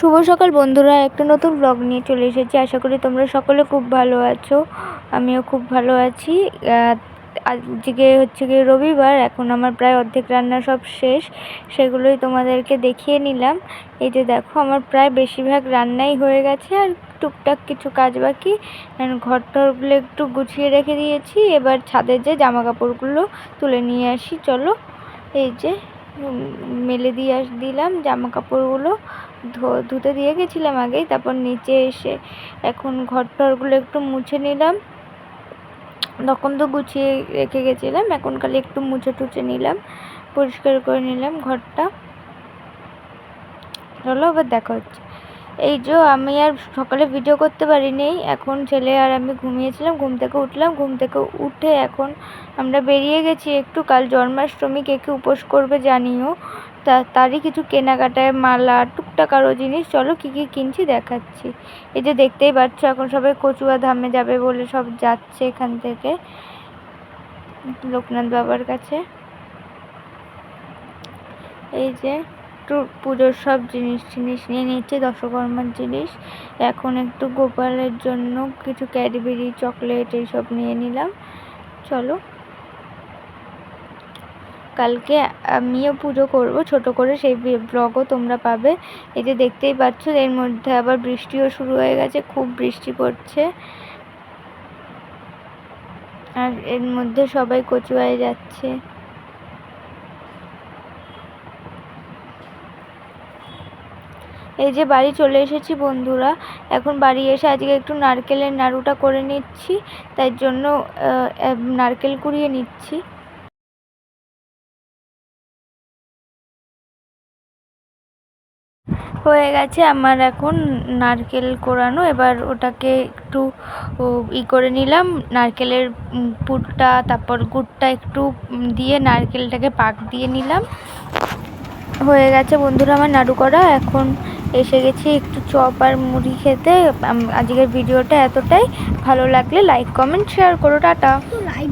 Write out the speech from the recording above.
শুভ সকাল বন্ধুরা, একটা নতুন ব্লগ নিয়ে চলে এসেছি। আশা করি তোমরা সকলে খুব ভালো আছো, আমিও খুব ভালো আছি। আজকে হচ্ছে গিয়ে রবিবার, এখন আমার প্রায় অর্ধেক রান্না সব শেষ, সেগুলোই তোমাদেরকে দেখিয়ে নিলাম। এই যে দেখো, আমার প্রায় বেশিরভাগ রান্নাই হয়ে গেছে, আর টুকটাক কিছু কাজ বাকি। ঘর টরগুলো একটু গুছিয়ে রেখে দিয়েছি, এবার ছাদের যে জামা কাপড়গুলো তুলে নিয়ে আসি, চলো। এই যে মেলে দিয়ে আস, দিলাম জামা কাপড়গুলো ধুতে দিয়ে গেছিলাম আগেই, তারপর নিচে এসে এখন ঘর টরগুলো একটু মুছে নিলাম। তখন তো গুছিয়ে রেখে গেছিলাম, এখন খালি একটু মুছে টুছে নিলাম, পরিষ্কার করে নিলাম ঘরটা। চলো আবার দেখা হচ্ছে। এই যে আমি আর সকালে ভিডিও করতে পারিনি। এখন ছেলে আর আমি ঘুমিয়েছিলাম, ঘুম থেকে উঠলাম। ঘুম থেকে উঠে এখন আমরা বেরিয়ে গেছি একটু। কাল জন্মাষ্টমী, কে কে উপোস করবে জানিও। তা, তারই কিছু কেনাকাটায় মালা, টুকটাক আরও জিনিস। চলো কী কী কিনছি দেখাচ্ছি। এই যে দেখতেই পাচ্ছ, এখন সবাই কচুয়া ধামে যাবে বলে সব যাচ্ছে এখান থেকে। লোকনাথ বাবার কাছে। এই যে একটু পুজোর সব জিনিস জিনিস নিয়ে নিচ্ছে দশকর্মার জিনিস। এখন একটু গোপালের জন্য কিছু ক্যাডবেরি, চকলেট এইসব নিয়ে নিলাম। চলো। কালকে আমিও পুজো করব, ছোট করে সেই ব্লগও তোমরা পাবে। এই যে দেখতেই পাচ্ছ, এর মধ্যে আবার বৃষ্টিও শুরু হয়ে গেছে, খুব বৃষ্টি পড়ছে। আর এর মধ্যে সবাই কচুয়ায় যাচ্ছে। এই যে বাড়ি চলে এসেছি বন্ধুরা। এখন বাড়ি এসে আজকে একটু নারকেলের নাড়ুটা করে নিচ্ছি তাই জন্য নারকেল কুড়িয়ে নিচ্ছি। হয়ে গেছে আমার এখন নারকেল কোরানো। এবার ওটাকে একটু ই করে নিলাম। নারকেলের পুরটা, তারপর গুড়টা একটু দিয়ে নারকেলটাকে পাক দিয়ে নিলাম। হয়ে গেছে বন্ধুরা আমার নাড়ু করা। এখন এসে গেছি একটু চপ আর মুড়ি খেতে। আজকের ভিডিওটা এতটাই। ভালো লাগলে লাইক কমেন্ট শেয়ার করো, টাটা। লাইক